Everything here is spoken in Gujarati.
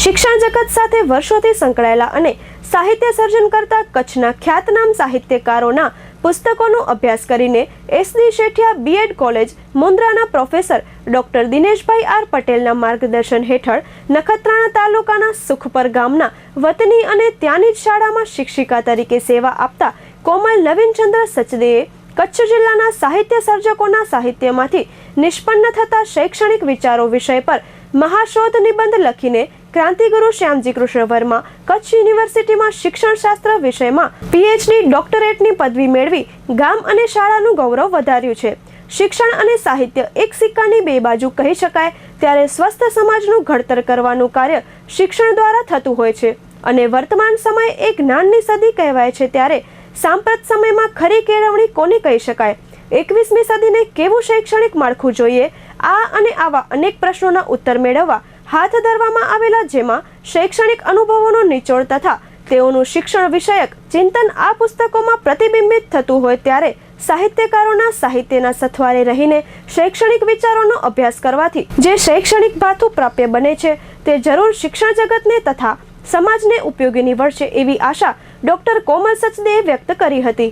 શિક્ષણ જગત સાથે વર્ષોથી સંકળાયેલા અને સાહિત્ય સર્જન કરતા કચ્છના ખ્યાતનામ સાહિત્યકારોના પુસ્તકોનો અભ્યાસ કરીને S D Shethia B Ed college મુન્દ્રાના professor doctor Dineshbhai R પટેલના માર્ગદર્શન હેઠળ નખત્રાણા તાલુકાના સુખપર ગામના વતની અને ત્યાંની જ શાળામાં શિક્ષિકા તરીકે સેવા આપતા કોમલ નવીનચંદ્ર સચદેએ કચ્છ જિલ્લાના સાહિત્ય સર્જકોના સાહિત્યમાંથી નિષ્પન્ન થતા શૈક્ષણિક વિચારો વિષય પર મહાશોધ નિબંધ લખીને ક્રાંતિગુરુ શ્યામજી કૃષ્ણ વર્મા કચ્છ યુનિવર્સિટીમાં શિક્ષણશાસ્ત્ર વિષયમાં પીએચડી ડોક્ટરેટની પદવી મેળવી ગામ અને શાળાનું ગૌરવ વધાર્યું છે. શિક્ષણ અને સાહિત્ય એક સિક્કાની બે બાજુ કહી શકાય, ત્યારે સ્વસ્થ સમાજનું ઘડતર કરવાનું કાર્ય શિક્ષણ દ્વારા થતું હોય છે. અને વર્તમાન સમય એ જ્ઞાનની સદી કહેવાય છે ત્યારે સાંપ્રત સમયમાં ખરી કેળવણી કોને કહી શકાય? એકવીસમી સદીને કેવું શૈક્ષણિક માળખું જોઈએ? આ અને આવા અનેક પ્રશ્નોના ઉત્તર મેળવવા હાથ ધરવામાં આવેલા જેમાં શૈક્ષણિક અનુભવોનો નિચોડ તથા તેઓનું શિક્ષણ વિષયક ચિંતન આ પુસ્તકોમાં પ્રતિબિંબિત થતું હોય ત્યારે સાહિત્યકારોના સાહિત્યના સથવારે રહીને શૈક્ષણિક વિચારોનો અભ્યાસ કરવાથી જે શૈક્ષણિક ભાથું પ્રાપ્ય બને છે તે જરૂર શિક્ષણ જગતને તથા સમાજને ઉપયોગી નીવડશે એવી આશા ડોક્ટર કોમલ સચદેએ વ્યક્ત કરી હતી.